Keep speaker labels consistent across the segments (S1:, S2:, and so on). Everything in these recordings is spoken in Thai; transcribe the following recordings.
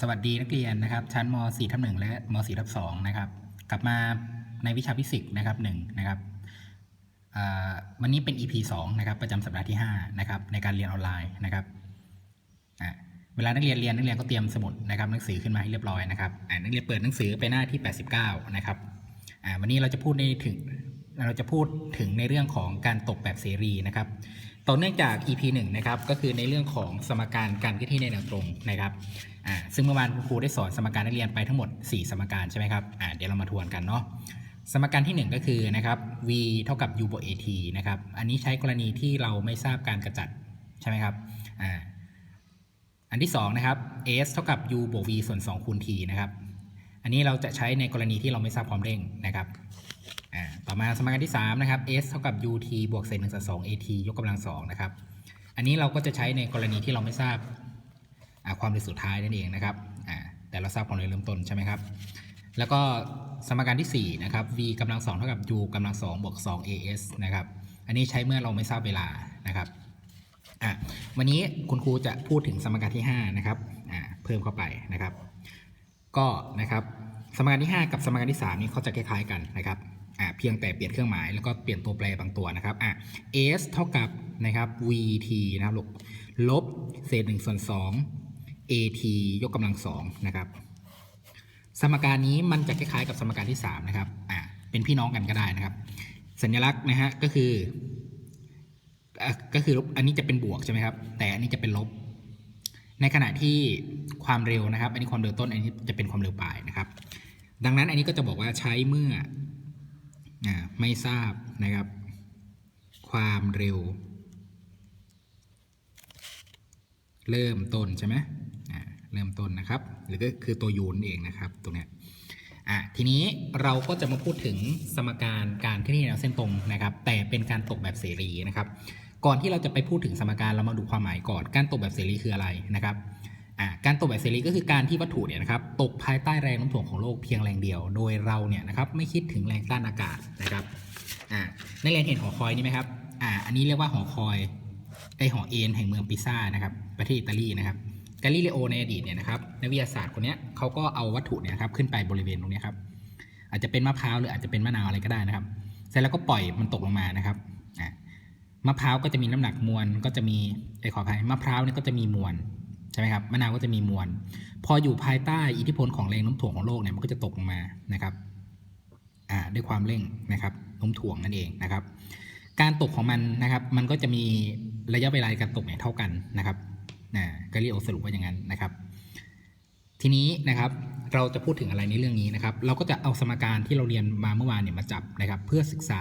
S1: สวัสดีนักเรียนนะครับ ชั้นม .4 ทับ1และม .4 ทับ2นะครับ กลับมาในวิชาฟิสิกส์นะครับ1นะครับวันนี้เป็น EP 2นะครับประจำสัปดาห์ที่5นะครับในการเรียนออนไลน์นะครับเวลานักเรียนเรียนนักเรียนก็เตรียมสมุดนะครับหนังสือขึ้นมาให้เรียบร้อยนะครับนักเรียนเปิดหนังสือไปหน้าที่ 89 นะครับวันนี้เราจะพูดในถึงเราจะพูดถึงในเรื่องของการตกแบบเสรีนะครับ ต่อเนื่องจาก EP 1นะครับก็คือในเรื่องของสมการการเคลื่อนที่ในแนวตรงนะครับอ่าซึ่งเมื่อวานคุณครูได้สอนสมการนักเรียนไปทั้งหมด 4 สมการใช่ไหมครับอ่าเดี๋ยวเรามาทวนกันเนาะสมการทีหนึ่1 ก็คือนะครับ v เท่ากับ u บวก at นะครับอันนี้ใช้กรณีที่เราไม่ทราบการกระจัดใช่ไหมครับอ่าอันที่2นะครับ s เท่ากับ u บวก v ส่วน2คูณ t นะครับอันนี้เราจะใช้ในกรณีที่เราไม่ทราบความเร่งนะครับ มาสมการที่3นะครับ s เท่ากับ ut บวกเศษ1ส่วน2 at ยกกำลัง2นะครับ อันนี้เราก็จะใช้ในกรณีที่เราไม่ทราบความเร็วสุดท้ายนั่นเองนะครับอ่าแต่เราทราบความเร็วเริ่มต้นใช่ไหมครับ แล้วก็สมการที่4นะครับ v กำลัง2เท่ากับ u กำลัง2บวก2 as นะครับ อันนี้ใช้เมื่อเราไม่ทราบเวลานะครับอะวันนี้คุณครูจะพูดถึงสมการที่5นะครับอ่าเพิ่มเข้าไปนะครับ ก็นะครับสมการที่ 5 กับสมการที่ 3 นี่เขาจะคล้ายๆกันนะครับ อ่าเพียงแต่เปลี่ยนเครื่องหมายแล้วก็เปลี่ยนตัวแปรบางตัวนะครับอะ s เท่ากับนะครับ vt นะครับลบลบเศษ1ส่วน2 at ยกกำลัง2นะครับสมการนี้มันจะคล้ายๆกับสมการที่3นะครับอ่าเป็นพี่น้องกันก็ได้นะครับ สัญลักษณ์นะฮะก็คืออะก็คือลบอันนี้จะเป็นบวกใช่ไหมครับ แต่อันนี้จะเป็นลบ ในขณะที่ความเร็วนะครับ อันนี้ความเร็วต้น อันนี้จะเป็นความเร็วปลายนะครับ ดังนั้นอันนี้ก็จะบอกว่าใช้เมื่อ ไม่ทราบนะครับ ความเร็ว เริ่มต้นใช่ไหมเริ่มต้นนะครับ หรือก็คือตัวยูนเองนะครับตรงนี้อะทีนี้เราก็จะมาพูดถึงสมการการเคลื่อนที่แนวเส้นตรงนะครับ แต่เป็นการตกแบบเสรีนะครับ ก่อนที่เราจะไปพูดถึงสมการเรามาดูความหมายก่อน การตกแบบเสรีคืออะไรนะครับ การตกแบบเสรีก็คือการที่วัตถุเนี่ยนะครับตกภายใต้แรงโน้มถ่วงของโลกเพียงแรงเดียว โดยเราเนี่ยนะครับไม่คิดถึงแรงต้านอากาศนะครับอ่านักเรียนเห็นหอคอยนี่ไหมครับอ่าอันนี้เรียกว่าหอคอยไอหอเอ็นแห่งเมืองปิซ่านะครับประเทศอิตาลีนะครับกาลิเลโอในอดีตเนี่ยนะครับนักวิทยาศาสตร์คนเนี้ยเขาก็เอาวัตถุเนี่ยนะครับขึ้นไปบริเวณตรงนี้ครับอาจจะเป็นมะพร้าวหรืออาจจะเป็นมะนาวอะไรก็ได้นะครับ เสร็จแล้วก็ปล่อยมันตกลงมานะครับมะพร้าวก็จะมีน้ำหนักมวลก็จะมีไอขออภัยมะพร้าวเนี่ยก็จะมีมวล ช่ไหมครับมะนาวก็จะมีมวล พออยู่ภายใต้อิทธิพลของแรงโน้มถ่วงของโลกเนี่ยมันก็จะตกลงมานะครับอ่าด้วยความเร่งนะครับโน้มถ่วงนั่นเองนะครับ การตกของมันนะครับ มันก็จะมีระยะเวลาการตกเนี่ยเท่ากันนะครับนะกาลิโอสรุปว่าอย่างนั้นนะครับ ทีนี้นะครับเราจะพูดถึงอะไรในเรื่องนี้นะครับ เราก็จะเอาสมการที่เราเรียนมาเมื่อวานเนี่ยมาจับนะครับ เพื่อศึกษา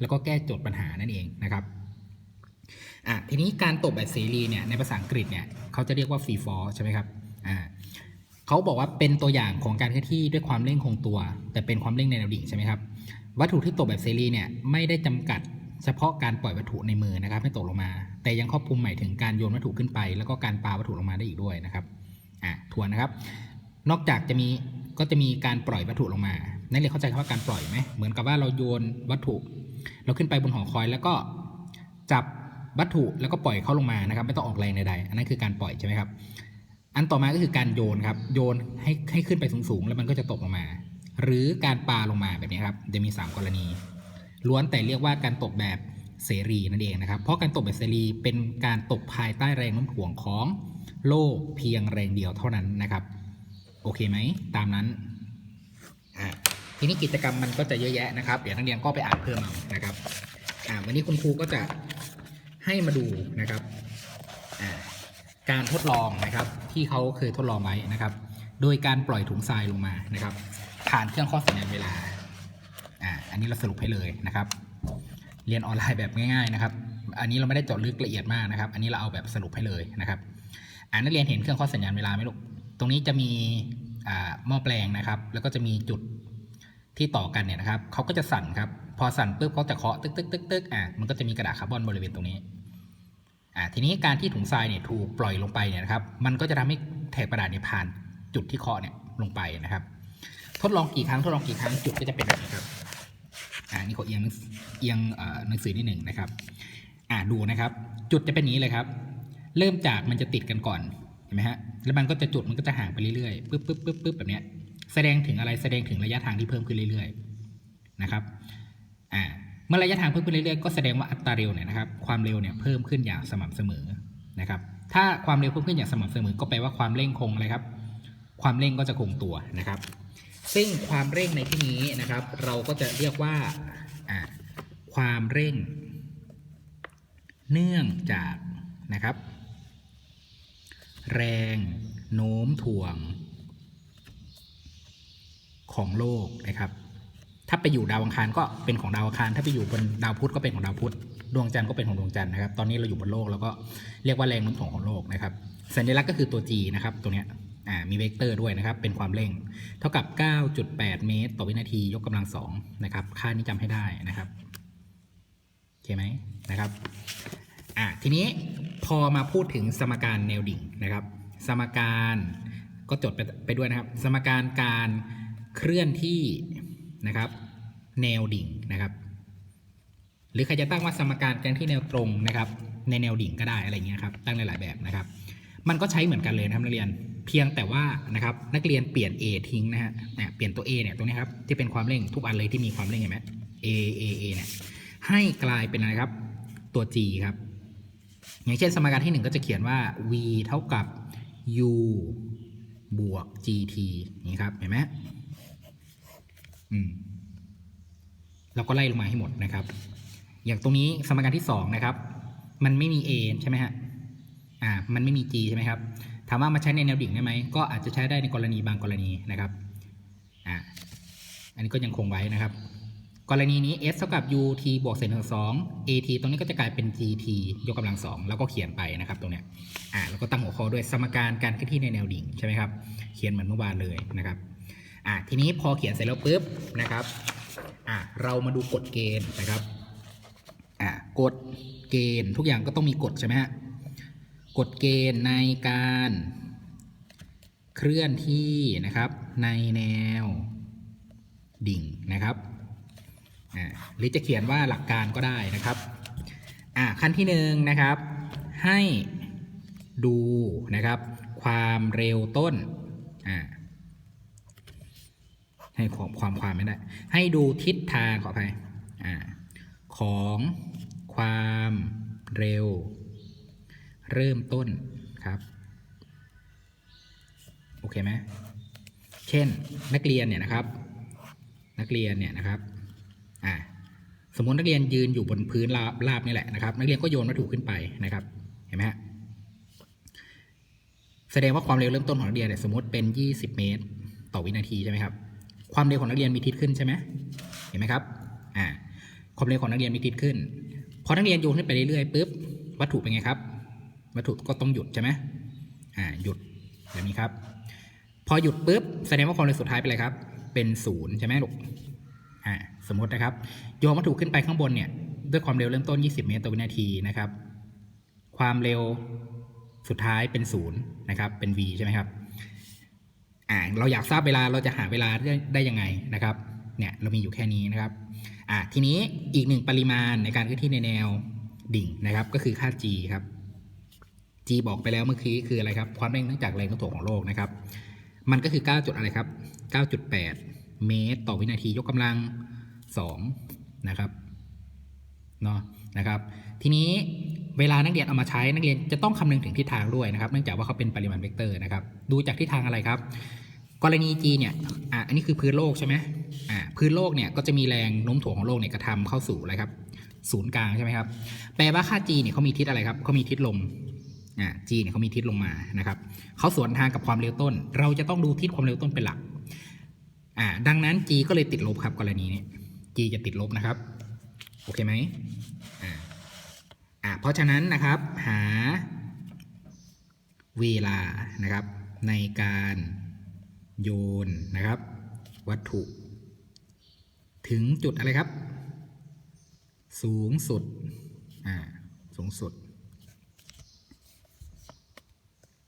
S1: แล้วก็แก้โจทย์ปัญหานั่นเองนะครับ อะทีนี้การตกแบบเสรีเนี่ยในภาษาอังกฤษเนี่ยเขาจะเรียกว่า free fall ใช่ไหมครับอ่าเขาบอกว่าเป็นตัวอย่างของการเคลื่อนที่ด้วยความเร่งคงตัว แต่เป็นความเร่งในแนวดิ่งใช่ไหมครับวัตถุที่ตกแบบเสรีเนี่ยไม่ได้จำกัดเฉพาะการปล่อยวัตถุในมือนะครับให้ตกลงมา แต่ยังครอบคลุมหมายถึงการโยนวัตถุขึ้นไป แล้วก็การปาวัตถุลงมาได้อีกด้วยนะครับอะทวนนะครับ นอกจากจะมีก็จะมีการปล่อยวัตถุลงมา นั่นเรียเข้าใจคำว่าการปล่อยไหมเหมือนกับว่าเราโยนวัตถุ เราขึ้นไปบนหอคอยแล้วก็จับ วัตถุแล้วก็ปล่อยเขาลงมานะครับ ไม่ต้องออกแรงใดๆอันนั้นคือการปล่อยใช่ไหมครับ อันต่อมาก็คือการโยนครับ โยนให้ให้ขึ้นไปสูงๆ แล้วมันก็จะตกลงมา หรือการปาลงมาแบบนี้ครับจะมี 3 กรณี ล้วนแต่เรียกว่าการตกแบบเสรีนั่นเองนะครับ เพราะการตกแบบเสรีเป็นการตกภายใต้แรงโน้มถ่วงของโลกเพียงแรงเดียวเท่านั้นนะครับ โอเคไหมตามนั้นทีนี้กิจกรรมมันก็จะเยอะแยะนะครับ เดี๋ยวนักเรียนก็ไปอ่านเพิ่มเอานะครับวันนี้คุณครูก็จะ ให้มาดูนะครับการทดลองนะครับที่เขาเคยทดลองไว้นะครับ โดยการปล่อยถุงทรายลงมานะครับ ผ่านเครื่องข้อสัญญาณเวลาอ่าอันนี้เราสรุปให้เลยนะครับ เรียนออนไลน์แบบง่ายๆนะครับ อันนี้เราไม่ได้เจาะลึกละเอียดมากนะครับ อันนี้เราเอาแบบสรุปให้เลยนะครับอ่านักเรียนเห็นเครื่องข้อสัญญาณเวลาไหมลูกตรงนี้จะมีอ่าหม้อแปลงนะครับ แล้วก็จะมีจุดที่ต่อกันเนี่ยนะครับเขาก็จะสั่นครับ พอสั่นปุ๊บเขาจะเคาะตึกตึกตึกตึกอะมันก็จะมีกระดาษคาร์บอนบริเวณตรงนี้ อ่าทีนี้การที่ถุงทรายเนี่ยถูกปล่อยลงไปเนี่ยนะครับ มันก็จะทำให้แถบกระดาษเนี่ยผ่านจุดที่เคาะเนี่ยลงไปนะครับ ทดลองกี่ครั้งทดลองกี่ครั้งจุดก็จะเป็นแบบนี้ครับอ่านี่ขอเอียงหนังเอียงหนังสือนิดหนึ่งนะครับ อ่าดูนะครับ จุดจะเป็นนี้เลยครับ เริ่มจากมันจะติดกันก่อนเห็นไหมฮะแล้วมันก็จะจุดมันก็จะห่างไปเรื่อยๆปึ๊บปึ๊บปึ๊บปึ๊บแบบเนี้ยแสดงถึงอะไรแสดงถึงระยะทางที่เพิ่มขึ้นเรื่อย ๆ นะครับ อ่า เมื่อระยะทางเพิ่มขึ้นเรื่อยๆก็แสดงว่าอัตราเร็วเนี่ยนะครับความเร็วเนี่ยเพิ่มขึ้นอย่างสม่ำเสมอนะครับถ้าความเร็วเพิ่มขึ้นอย่างสม่ำเสมอ ก็แปลว่าความเร่งคงอะไรครับ ความเร่งก็จะคงตัวนะครับ ซึ่งความเร่งในที่นี้นะครับ เราก็จะเรียกว่าความเร่ง เนื่องจากนะครับ แรงโน้มถ่วงของโลกนะครับ ถ้าไปอยู่ดาวอังคารก็เป็นของดาวอังคาร ถ้าไปอยู่บนดาวพุธก็เป็นของดาวพุธ ดวงจันทร์ก็เป็นของดวงจันทร์นะครับ ตอนนี้เราอยู่บนโลกแล้วก็เรียกว่าแรงโน้มถ่วงของโลกนะครับ สัญลักษณ์ก็คือตัว G นะครับ ตัวเนี้ย อ่า มีเวกเตอร์ด้วยนะครับ เป็นความเร่ง เท่ากับ 9.8 เมตร ต่อวินาทียกกำลังสองนะครับ ค่านี้จำให้ได้นะครับโอเคไหมนะครับ อะทีนี้พอมาพูดถึงสมการแนวดิ่งนะครับ สมการก็จดไปไปด้วยนะครับ สมการการเคลื่อนที่ นะครับ แนวดิ่งนะครับ หรือใครจะตั้งว่าสมการการที่แนวตรงนะครับ ในแนวดิ่งก็ได้อะไรเงี้ยครับตั้งหลาย ๆ แบบนะครับ มันก็ใช้เหมือนกันเลยนะครับนักเรียนเพียงแต่ว่านะครับนักเรียนเปลี่ยน A ทิ้งนะฮะเนี่ยเปลี่ยนตัว A เนี่ยตรงนี้ครับที่เป็นความเร่งทุกอันเลยที่มีความเร่งเห็นไหม A A A เนี่ยให้กลายเป็นอะไรครับตัว G ครับ อย่างเช่นสมการที่ 1 ก็จะเขียนว่า v เท่ากับ u บวก gt นี่ครับเห็นไหม อืมเราก็ไล่ลงมาให้หมดนะครับ อย่างตรงนี้สมการที่2นะครับ มันไม่มี a ใช่ไหมฮะ อ่า มันไม่มี g ใช่ไหมครับ ถามว่ามาใช้ในแนวดิ่งได้ไหม ก็อาจจะใช้ได้ในกรณีบางกรณีนะครับ อ่า อันนี้ก็ยังคงไว้นะครับ กรณีนี้ s เท่ากับ ut บวกเศษหนึ่งสอง at ตรงนี้ก็จะกลายเป็น gt ยกกำลังสองแล้วก็เขียนไปนะครับตรงเนี้ย อ่า แล้วก็ตั้งหัวข้อด้วยสมการการเคลื่อนที่ในแนวดิ่งใช่ไหมครับ เขียนเหมือนเมื่อวานเลยนะครับ อ่าทีนี้พอเขียนเสร็จแล้วปุ๊บนะครับอ่าเรามาดูกฎเกณฑ์นะครับอ่ากฎเกณฑ์ทุกอย่างก็ต้องมีกฎใช่ไหมฮะกฎเกณฑ์ในการเคลื่อนที่นะครับในแนวดิ่งนะครับหรือจะเขียนว่าหลักการก็ได้นะครับขั้นที่หนึ่งนะครับ ให้ดูนะครับ ความเร็วต้นอ่า ให้ความความความไม่ได้ ให้ดูทิศทางขออภัยอ่าของความเร็ว เริ่มต้นครับ โอเคไหมเช่นนักเรียนเนี่ยนะครับ นักเรียนเนี่ยนะครับอ่าสมมตินักเรียนยืนอยู่บนพื้นราบราบนี่แหละนะครับ นักเรียนก็โยนวัตถุขึ้นไปนะครับเห็นไหมฮะแสดงว่าความเร็วเริ่มต้นของนักเรียนเนี่ยสมมติเป็น 20 เมตร ต่อวินาทีใช่ไหมครับ ความเร็วของนักเรียนมีทิศขึ้นใช่ไหมเห็นไหมครับอ่าความเร็วของนักเรียนมีทิศขึ้นพอนักเรียนโยนขึ้นไปเรื่อยๆปุ๊บวัตถุเป็นไงครับ วัตถุก็ต้องหยุดใช่ไหมอ่าหยุดแบบนี้ครับ พอหยุดปุ๊บแสดงว่าความเร็วสุดท้ายเป็นอะไรครับ เป็นศูนย์ใช่ไหมลูกอ่าสมมตินะครับ โยนวัตถุขึ้นไปข้างบนเนี่ยด้วยความเร็วเริ่มต้น 20 เมตรต่อวินาทีนะครับ ความเร็วสุดท้ายเป็นศูนย์นะครับ เป็น v ใช่ไหมครับ อ่าเราอยากทราบเวลาเราจะหาเวลาได้ยังไงนะครับเนี่ยเรามีอยู่แค่นี้นะครับอ่าทีนี้อีกหนึ่งปริมาณในการเคลื่อนที่ในแนวดิ่งนะครับ ก็คือค่า g ครับ g บอกไปแล้วเมื่อกี้คืออะไรครับ ความเร่งเนื่องจากแรงโน้มถ่วงของโลกนะครับ มันก็คือ 9 จุดอะไรครับ 9.8 เมตร ต่อวินาทียกกำลัง 2 นะครับเนาะนะครับ ทีนี้ เวลานักเรียนเอามาใช้นักเรียนจะต้องคำนึงถึงทิศทางด้วยนะครับ เนื่องจากว่าเขาเป็นปริมาณเวกเตอร์นะครับ ดูจากทิศทางอะไรครับ กรณี G เนี่ยอะอันนี้คือพื้นโลกใช่ไหมอ่าพื้นโลกเนี่ยก็จะมีแรงโน้มถ่วงของโลกเนี่ยกระทำเข้าสู่อะไรครับ ศูนย์กลางใช่ไหมครับ แปลว่าค่า G เนี่ยเขามีทิศอะไรครับเขามีทิศลมอ่า G เนี่ยเขามีทิศลงมานะครับเขาสวนทางกับความเร็วต้น เราจะต้องดูทิศความเร็วต้นเป็นหลักอ่าดังนั้น G ก็เลยติดลบครับกรณีนี้ G จะติดลบนะครับ โอเคไหมอ่า อ่าเพราะฉะนั้นนะครับหาเวลานะครับ ในการโยนนะครับ วัตถุ ถึงจุดอะไรครับ สูงสุดอ่าสูงสุด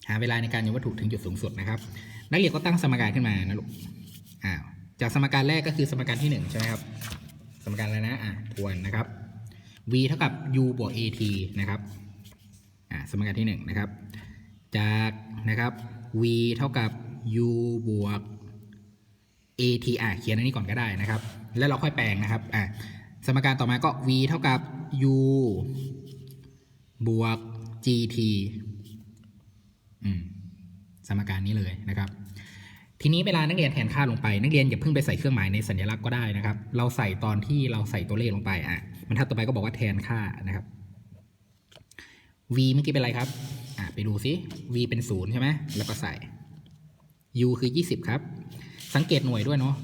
S1: หาเวลาในการโยนวัตถุถึงจุดสูงสุดนะครับนักเรียนก็ตั้งสมการขึ้นมานะลูกอ้าวจากสมการแรกก็คือสมการที่หนึ่งใช่ไหมครับ สมการอะไรนะอะทวนนะครับ v เท่ากับ u บวก at นะครับสมการที่หนึ่งนะครับ จากนะครับ v เท่ากับ u บวก at อะเขียนอันนี้ก่อนก็ได้นะครับ แล้วเราค่อยแปลงนะครับอะสมการต่อมาก็ v เท่ากับ u บวก gt อืมสมการนี้เลยนะครับ ทีนี้เวลานักเรียนแทนค่าลงไป นักเรียนอย่าเพิ่งไปใส่เครื่องหมายในสัญลักษณ์ก็ได้นะครับ เราใส่ตอนที่เราใส่ตัวเลขลงไปอะบรรทัดต่อไปก็บอกว่าแทนค่านะครับ v เมื่อกี้เป็นอะไรครับอะไปดูซิ v เป็นศูนย์ใช่ไหมแล้วก็ใส่ u คือ 20 ครับ สังเกตหน่วยด้วยเนาะ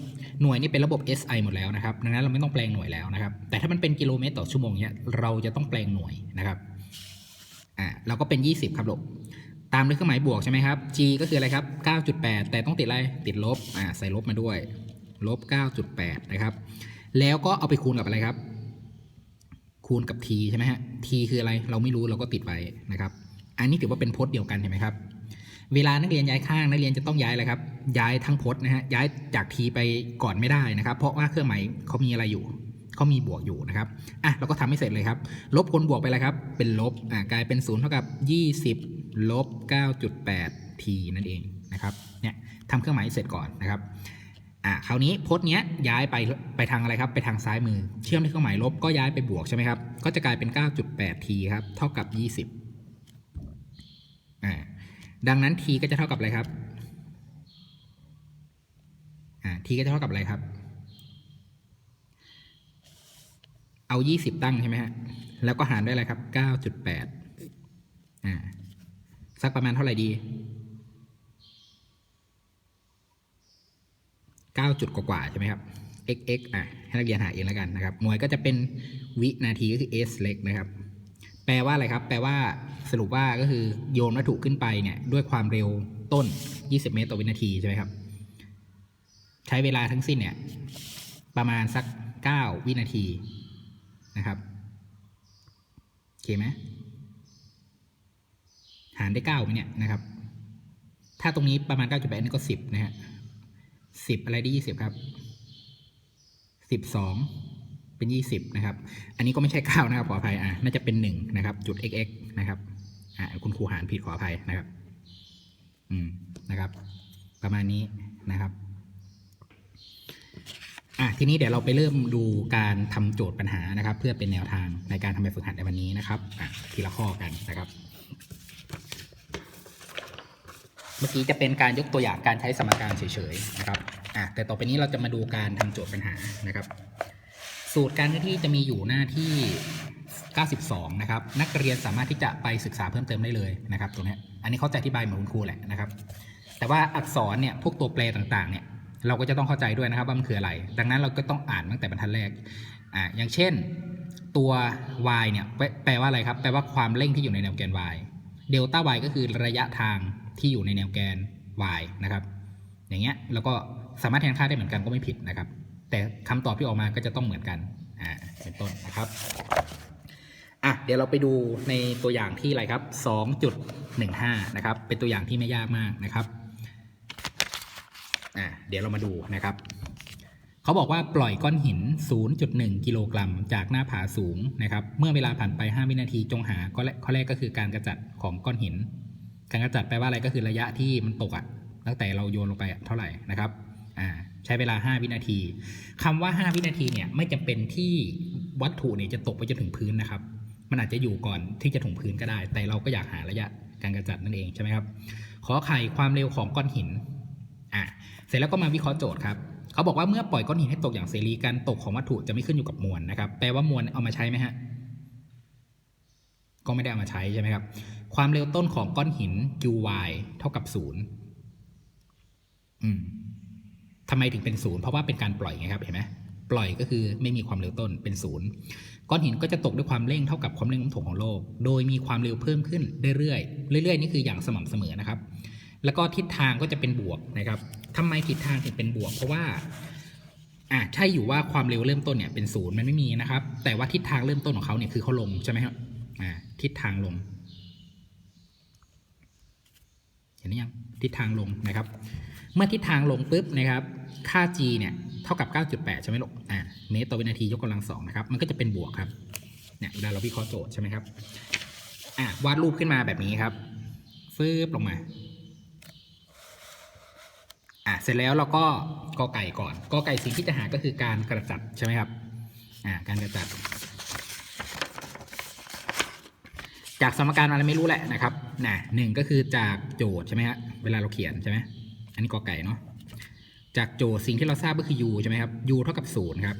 S1: หน่วยนี่เป็นระบบ SI หมดแล้วนะครับดังนั้นเราไม่ต้องแปลงหน่วยแล้วนะครับ แต่ถ้ามันเป็นกิโลเมตรต่อชั่วโมงเนี่ยเราจะต้องแปลงหน่วยนะครับอ่าเราก็เป็น 20 ครับลูก ตามด้วยเครื่องหมายบวกใช่ไหมครับ g ก็คืออะไรครับ 9.8 แต่ต้องติดอะไร ติดลบ อ่า ใส่ลบมาด้วย ลบ 9.8 นะครับ แล้วก็เอาไปคูณกับอะไรครับ คูณกับ t ใช่ไหมฮะ t คืออะไร เราไม่รู้เราก็ติดไว้นะครับ อันนี้ถือว่าเป็นพจน์เดียวกันเห็นไหมครับ เวลานักเรียนย้ายข้างนักเรียนจะต้องย้ายอะไรครับ ย้ายทั้งพจน์นะฮะ ย้ายจาก t ไปก่อนไม่ได้นะครับ เพราะว่าเครื่องหมายเขามีอะไรอยู่เขามีบวกอยู่นะครับ อะ เราก็ทำให้เสร็จเลยครับ ลบคูณบวกไปแล้วครับ เป็นลบ อ่ากลายเป็น0เท่ากับ 20 ลบ 9.8 t นั่นเองนะครับเนี่ยทำเครื่องหมายเสร็จก่อนนะครับอะคราวนี้โพจน์เนี้ยย้ายไปไปทางอะไรครับ ไปทางซ้ายมือ เชื่อมด้วยเครื่องหมายลบก็ย้ายไปบวกใช่ไหมครับ ก็จะกลายเป็น 9.8 t ครับ เท่ากับ 20อ่าดังนั้น t ก็จะเท่ากับอะไรครับอ่า t ก็จะเท่ากับอะไรครับ เอา 20 ตั้งใช่ไหมฮะ แล้วก็หารด้วยอะไรครับ 9.8อ่า สักประมาณเท่าไหร่ดี9จุดกว่าใช่ไหมครับ x x อะให้นักเรียนหาเองแล้วกันนะครับ หน่วยก็จะเป็นวินาทีก็คือ s เล็กนะครับ แปลว่าอะไรครับ แปลว่าสรุปว่าก็คือโยนวัตถุขึ้นไปเนี่ยด้วยความเร็วต้น 20 เมตรต่อวินาทีใช่ไหมครับ ใช้เวลาทั้งสิ้นเนี่ยประมาณสัก 9 วินาทีนะครับ โอเคไหมารได้9ไหมเนี่ยนะครับ ถ้าตรงนี้ประมาณ9.8นี่ก็10นะฮะ10อะไรได้20ครับ12เป็น20นะครับ อันนี้ก็ไม่ใช่9นะครับขออภัยอะน่าจะเป็น1นะครับจุด xx นะครับอ่าคุณครูหารผิดขออภัยนะครับ อืมนะครับ ประมาณนี้นะครับอะทีนี้เดี๋ยวเราไปเริ่มดูการทำโจทย์ปัญหานะครับ เพื่อเป็นแนวทางในการทำแบบฝึกหัดในวันนี้นะครับอะทีละข้อกันนะครับ มื่อกี้จะเป็นการยกตัวอย่างการใช้สมการเฉยๆนะครับอะแต่ต่อไปนี้เราจะมาดูการทำโจทย์ปัญหานะครับ สูตรการเคลื่อนที่จะมีอยู่หน้าที่ 92 นะครับ นักเรียนสามารถที่จะไปศึกษาเพิ่มเติมได้เลยนะครับตรงนี้อันนี้เขาจะอธิบายเหมือนคุณครูแหละนะครับ แต่ว่าอักษรเนี่ยพวกตัวแปรต่างๆเนี่ยเราก็จะต้องเข้าใจด้วยนะครับว่ามันคืออะไร ดังนั้นเราก็ต้องอ่านตั้งแต่บรรทัดแรกอ่าอย่างเช่นตัว y เนี่ยแปลว่าอะไรครับ แปลว่าความเร่งที่อยู่ในแนวแกน y เดลต้า y ก็คือระยะทางที่อยู่ในแนวแกน y นะครับ อย่างเงี้ยเราก็สามารถแทนค่าได้เหมือนกันก็ไม่ผิดนะครับ แต่คำตอบที่ออกมาก็จะต้องเหมือนกันอ่าเป็นต้นนะครับอะเดี๋ยวเราไปดูในตัวอย่างที่อะไรครับ 2.15 นะครับ เป็นตัวอย่างที่ไม่ยากมากนะครับอะเดี๋ยวเรามาดูนะครับ เขาบอกว่าปล่อยก้อนหิน 0.1 กิโลกรัม จากหน้าผาสูงนะครับ เมื่อเวลาผ่านไป 5 วินาทีจงหาข้อแรกข้อแรกก็คือการกระจัดของก้อนหิน การกระจัดแปลว่าอะไรก็คือระยะที่มันตกอะตั้งแต่เราโยนลงไปเท่าไหร่นะครับอ่าใช้เวลา 5 วินาทีคำว่า 5 วินาทีเนี่ยไม่จำเป็นที่วัตถุเนี่ยจะตกไปจนถึงพื้นนะครับ มันอาจจะอยู่ก่อนที่จะถึงพื้นก็ได้ แต่เราก็อยากหาระยะการกระจัดนั่นเองใช่ไหมครับ ขอไข่ความเร็วของก้อนหินอะเสร็จแล้วก็มาวิเคราะห์โจทย์ครับ เขาบอกว่าเมื่อปล่อยก้อนหินให้ตกอย่างเสรีการตกของวัตถุจะไม่ขึ้นอยู่กับมวลนะครับ แปลว่ามวลเอามาใช้ไหมฮะก็ไม่ได้เอามาใช้ใช่ไหมครับ ความเร็วต้นของก้อนหิน uy เท่ากับศูนย์อืมทำไมถึงเป็นศูนย์เพราะว่าเป็นการปล่อยไงครับเห็นไหมปล่อยก็คือไม่มีความเร็วต้นเป็นศูนย์ก้อนหินก็จะตกด้วยความเร่งเท่ากับความเร่งโน้มถ่วงของโลก โดยมีความเร็วเพิ่มขึ้นเรื่อยๆเรื่อยๆนี่คืออย่างสม่ำเสมอนะครับ แล้วก็ทิศทางก็จะเป็นบวกนะครับทำไมทิศทางถึงเป็นบวก เพราะว่าอ่าใช่อยู่ว่าความเร็วเริ่มต้นเนี่ยเป็นศูนย์มันไม่มีนะครับ แต่ว่าทิศทางเริ่มต้นของเขาเนี่ยคือเขาลงใช่ไหมครับอ่าทิศทางลง เห็นหรือยังทิศทางลงนะครับ เมื่อทิศทางลงปุ๊บนะครับ ค่า g เนี่ยเท่ากับ 9.8 ใช่ไหมลูกอ่าเมตรต่อวินาทียกกำลังสองนะครับมันก็จะเป็นบวกครับเนี่ยเวลาเราวิเคราะห์โจทย์ใช่ไหมครับอ่าวาดรูปขึ้นมาแบบนี้ครับฟืบลงมา่ะเสร็จแล้วเราก็กอไก่ก่อนกอไก่สิ่งที่จะหาก็คือการกระจัดใช่ไหมครับอ่าการกระจัด จากสมการอะไรไม่รู้แหละนะครับนะหนึ่งก็คือจากโจทย์ใช่ไหมฮะเวลาเราเขียนใช่ไหมอันนี้กอไก่เนาะจากโจทย์สิ่งที่เราทราบก็คือ u ใช่ไหมครับ u เท่ากับศูนย์ครับ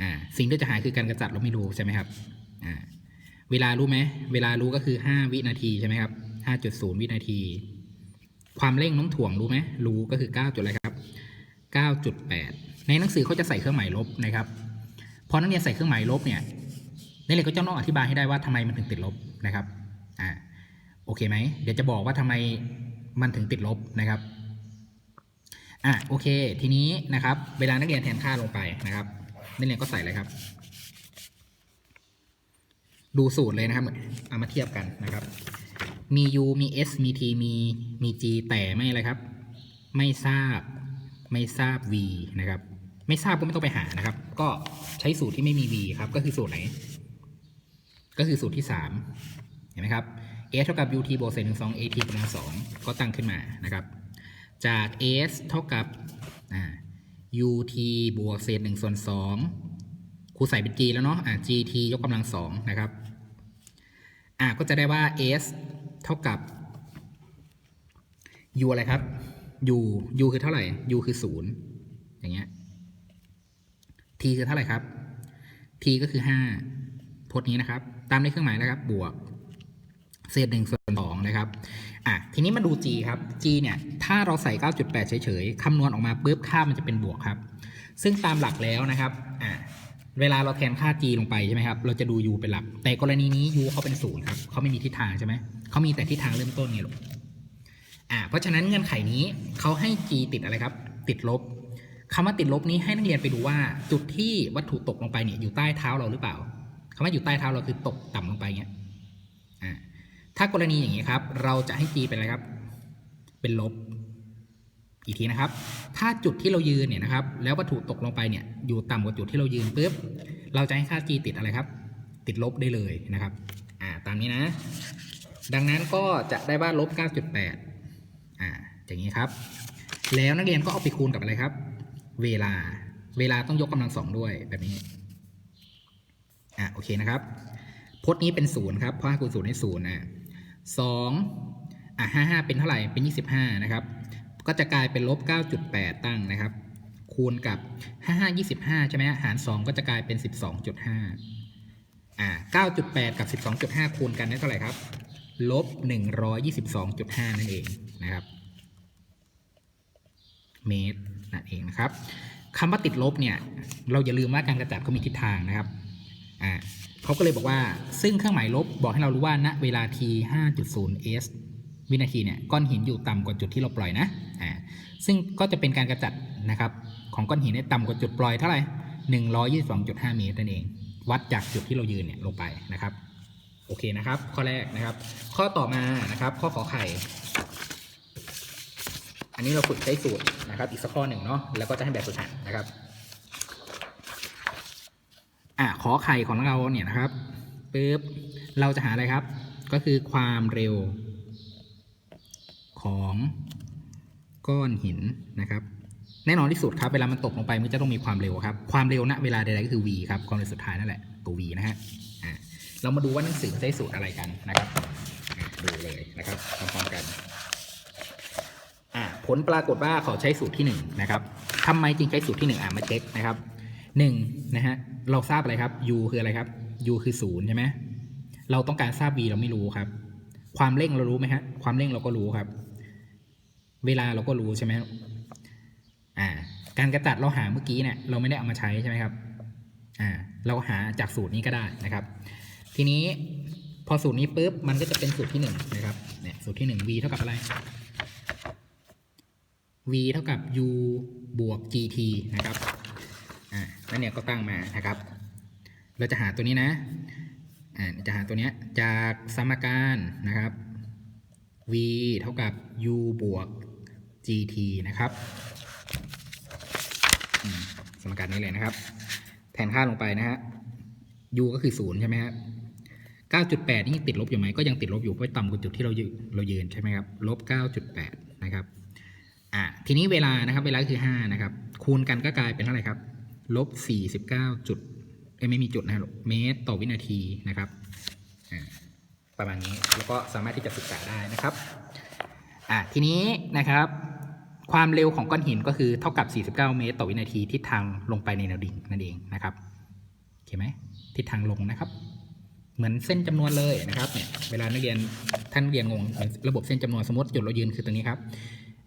S1: อ่าสิ่งที่จะหาคือการกระจัดเราไม่รู้ใช่ไหมครับอ่าเวลารู้ไหมเวลารู้ก็คือ 5 วินาทีใช่ไหมครับ5.0 วินาที ความเร่งน้มถ่วงรู้ไหมรู้ก็คือ 9 จุดอะไรครับ 9.8 ในหนังสือเขาจะใส่เครื่องหมายลบนะครับพอนักเรียนใส่เครื่องหมายลบเนี่ยนักเรียนก็จะต้องอธิบายให้ได้ว่าทำไมมันถึงติดลบนะครับอ่าโอเคไหมเดี๋ยวจะบอกว่าทำไมมันถึงติดลบนะครับอะโอเค ทีนี้นะครับ เวลานักเรียนแทนค่าลงไปนะครับ นักเรียนก็ใส่เลยครับ ดูสูตรเลยนะครับเอามาเทียบกันนะครับ มี u มี s มี t มีมี g แต่ไม่อะไรครับ ไม่ทราบ ไม่ทราบ v นะครับ ไม่ทราบก็ไม่ต้องไปหานะครับ ก็ใช้สูตรที่ไม่มี v ครับ ก็คือสูตรไหน ก็คือสูตรที่ 3 เห็นไหมครับ s เท่ากับ ut บวกเศษหนึ่งสอง at กำลังสองก็ตั้งขึ้นมานะครับ จาก s เท่ากับ ut บวกเศษหนึ่งส่วนสองครูใส่เป็น g แล้วเนาะอ่า gt ยกกำลังสองนะครับ อ่าก็จะได้ว่า s เท่ากับ u อะไรครับ u u คือเท่าไหร่ u คือศูนย์อย่างเงี้ย t คือเท่าไหร่ครับ t ก็คือห้าพจน์นี้นะครับ ตามด้วยเครื่องหมายนะครับ บวก เศษหนึ่งส่วนสองนะครับ อะ ทีนี้มาดู g ครับ g เนี่ย ถ้าเราใส่ 9.8 เฉยๆ คำนวณออกมาปุ๊บค่ามันจะเป็นบวกครับ ซึ่งตามหลักแล้วนะครับ อะ เวลาเราแทนค่า g ลงไปใช่ไหมครับ เราจะดู u เป็นหลัก แต่กรณีนี้ u เขาเป็นศูนย์ครับเขาไม่มีทิศทางใช่ไหม เขามีแต่ทิศทางเริ่มต้นไงลูก อ่า เพราะฉะนั้นเงื่อนไขนี้เขาให้ g ติดอะไรครับ ติดลบคำว่าติดลบนี้ให้นักเรียนไปดูว่า จุดที่วัตถุตกลงไปเนี่ยอยู่ใต้เท้าเราหรือเปล่าคำว่าอยู่ใต้เท้าเราคือตกต่ำลงไปเงี้ย อ่า ถ้ากรณีอย่างนี้ครับ เราจะให้ g เป็นอะไรครับ เป็นลบ อีกทีนะครับ ถ้าจุดที่เรายืนเนี่ยนะครับ แล้ววัตถุตกลงไปเนี่ยอยู่ต่ำกว่าจุดที่เรายืนปุ๊บ เราจะให้ค่า g ติดอะไรครับ ติดลบได้เลยนะครับ อ่า ตามนี้นะ ดังนั้นก็จะได้ว่าลบ 9.8 อ่า อย่างนี้ครับ แล้วนักเรียนก็เอาไปคูณกับอะไรครับ เวลา เวลาต้องยกกำลังสองด้วยแบบนี้ อะโอเคนะครับ พจน์นี้เป็นศูนย์ครับ เพราะห้าคูณศูนย์ให้ศูนย์อะสองอะห้าห้าเป็นเท่าไหร่ เป็นยี่สิบห้านะครับ ก็จะกลายเป็นลบเก้าจุดแปดตั้งนะครับ คูณกับห้าห้ายี่สิบห้าใช่ไหมฮะหารสองก็จะกลายเป็นสิบสองจุดห้าอ่าเก้าจุดแปดกับสิบสองจุดห้าคูณกันได้เท่าไหร่ครับ ลบหนึ่งร้อยยี่สิบสองจุดห้านั่นเองนะครับ เมตรนั่นเองนะครับคำว่าติดลบเนี่ย เราอย่าลืมว่าการกระจัดเขามีทิศทางนะครับ อ่าเขาก็เลยบอกว่า ซึ่งเครื่องหมายลบบอกให้เรารู้ว่าณเวลา t 5.0 s วินาทีเนี่ยก้อนหินอยู่ต่ำกว่าจุดที่เราปล่อยนะอ่าซึ่งก็จะเป็นการกระจัดนะครับของก้อนหินเนี่ต่ำกว่าจุดปล่อยเท่าไหร่122.5 เมตรนั่นเอง วัดจากจุดที่เรายืนเนี่ยลงไปนะครับ โอเคนะครับ ข้อแรกนะครับ ข้อต่อมานะครับ ข้อขอไข่ อันนี้เราฝึกใช้สูตรนะครับ อีกสักข้อหนึ่งเนาะแล้วก็จะให้แบบฝึกหัดนะครับอะขอไข่ของเราเนี่ยนะครับปึ๊บเราจะหาอะไรครับ ก็คือความเร็ว ของก้อนหินนะครับแน่นอนที่สุดครับเวลามันตกลงไปมันจะต้องมีความเร็วครับความเร็วณเวลาใดๆก็คือ v ครับความเร็วสุดท้ายนั่นแหละตัว v นะฮะเรามาดูว่าหนังสือใช้สูตรอะไรกันนะครับดูเลยนะครับพร้อมๆกันผลปรากฏว่าเขาใช้สูตรที่หนึ่งนะครับทำไมจึงใช้สูตรที่หนึ่งอะมาเช็คนะครับหนึ่งนะฮะเราทราบอะไรครับ u คืออะไรครับ u คือศูนย์ใช่ไหมเราต้องการทราบ v เราไม่รู้ครับ ความเร่งเรารู้ไหมฮะความเร่งเราก็รู้ครับ เวลาเราก็รู้ใช่ไหมครับอ่า การกระจัดเราหาเมื่อกี้เนี่ยเราไม่ได้เอามาใช้ใช่ไหมครับ อ่า เราหาจากสูตรนี้ก็ได้นะครับ ทีนี้พอสูตรนี้ปุ๊บมันก็จะเป็นสูตรที่หนึ่งนะครับ เนี่ยสูตรที่หนึ่ง v เท่ากับอะไร v เท่ากับ u บวก gt นะครับ อ่าแล้วเนี่ยก็ตั้งมานะครับ เราจะหาตัวนี้นะ อ่า จะหาตัวเนี้ยจากสมการนะครับ v เท่ากับ u บวก gt นะครับสมการนี้เลยนะครับ แทนค่าลงไปนะฮะ u ก็คือศูนย์ใช่ไหมครับ9.8 นี่ยังติดลบอยู่ไหมก็ยังติดลบอยู่เพราะต่ำกว่าจุดที่เรายืนเรายืนใช่ไหมครับลบ 9.8 นะครับอะทีนี้เวลานะครับ เวลาคือห้านะครับ คูณกันก็กลายเป็นเท่าไหร่ครับลบสี่สิบเก้าจุดไม่มีจุดนะครับเมตรต่อวินาทีนะครับประมาณนี้แล้วก็สามารถที่จะศึกษาได้นะครับอะทีนี้นะครับ ความเร็วของก้อนหินก็คือเท่ากับ 49 เมตร ต่อวินาทีทิศทางลงไปในแนวดิ่งนั่นเองนะครับโอเคไหมทิศทางลงนะครับ เหมือนเส้นจำนวนเลยนะครับเนี่ยเวลานักเรียนท่านเรียนงงระบบเส้นจำนวนสมมติจุดเรายืนคือตรงนี้ครับ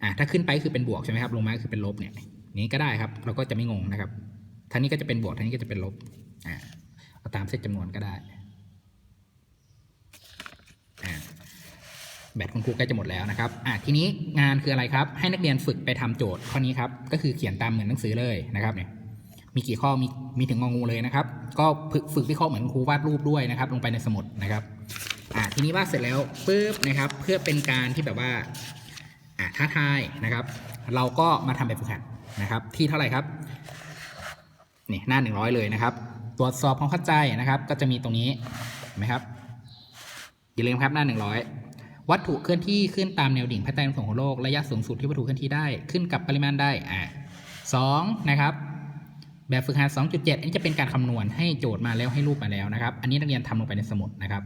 S1: อ่าถ้าขึ้นไปคือเป็นบวกใช่ไหมครับลงมาคือเป็นลบเนี่ยนี้ก็ได้ครับ เราก็จะไม่งงนะครับทางนี้ก็จะเป็นบวกทางนี้ก็จะเป็นลบอ่าเอาตามเส้นจำนวนก็ได้อ่า แบตคุณครูใกล้จะหมดแล้วนะครับอะทีนี้งานคืออะไรครับ ให้นักเรียนฝึกไปทำโจทย์ข้อนี้ครับ ก็คือเขียนตามเหมือนหนังสือเลยนะครับเนี่ย มีกี่ข้อ มี มีถึงงองูเลยนะครับ ก็ฝึกวิเคราะห์เหมือนครูวาดรูปด้วยนะครับ ลงไปในสมุดนะครับ อะทีนี้วาดเสร็จแล้วปุ๊บนะครับ เพื่อเป็นการที่แบบว่า อะท้าทายนะครับ เราก็มาทำแบบฝึกหัดนะครับ ที่เท่าไหร่ครับ นี่หน้าหนึ่งร้อยเลยนะครับ ตรวจสอบความเข้าใจนะครับ ก็จะมีตรงนี้เห็นไหมครับ อย่าลืมครับหน้าหนึ่งร้อย วัตถุเคลื่อนที่ขึ้นตามแนวดิ่งภายใต้แรงส่งของโลกระยะสูงสุดที่วัตถุเคลื่อนที่ได้ขึ้นกับปริมาณได้อ่าสองนะครับแบบฝึกหัด 2.7 อันนี้จะเป็นการคำนวณให้โจทย์มาแล้วให้รูปมาแล้วนะครับ อันนี้นักเรียนทำลงไปในสมุดนะครับ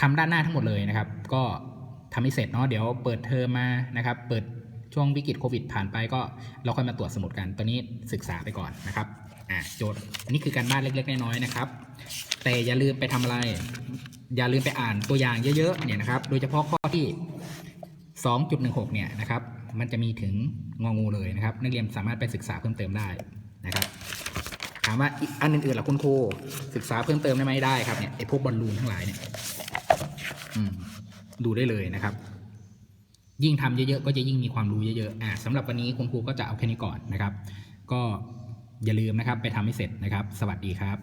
S1: ทำด้านหน้าทั้งหมดเลยนะครับ ก็ทำให้เสร็จเนาะเดี๋ยวเปิดเทอมมานะครับ เปิดช่วงวิกฤตโควิดผ่านไปก็เราค่อยมาตรวจสมุดกัน ตอนนี้ศึกษาไปก่อนนะครับอ่าโจทย์ อันนี้คือการบ้านเล็กๆน้อยๆนะครับ แต่อย่าลืมไปทำอะไร อย่าลืมไปอ่านตัวอย่างเยอะๆเนี่ยนะครับ โดยเฉพาะข้อที่ 2.16 เนี่ยนะครับ มันจะมีถึงงองูเลยนะครับ นักเรียนสามารถไปศึกษาเพิ่มเติมได้นะครับถามว่าอันอื่นๆล่ะคุณครูศึกษาเพิ่มเติมได้ไหมได้ครับเนี่ยไอพวกบอลลูนทั้งหลายเนี่ยดูได้เลยนะครับ ยิ่งทำเยอะๆก็จะยิ่งมีความรู้เยอะๆอ่าสำหรับวันนี้คุณครูก็จะเอาแค่นี้ก่อนนะครับ ก็อย่าลืมนะครับ ไปทำให้เสร็จนะครับ สวัสดีครับ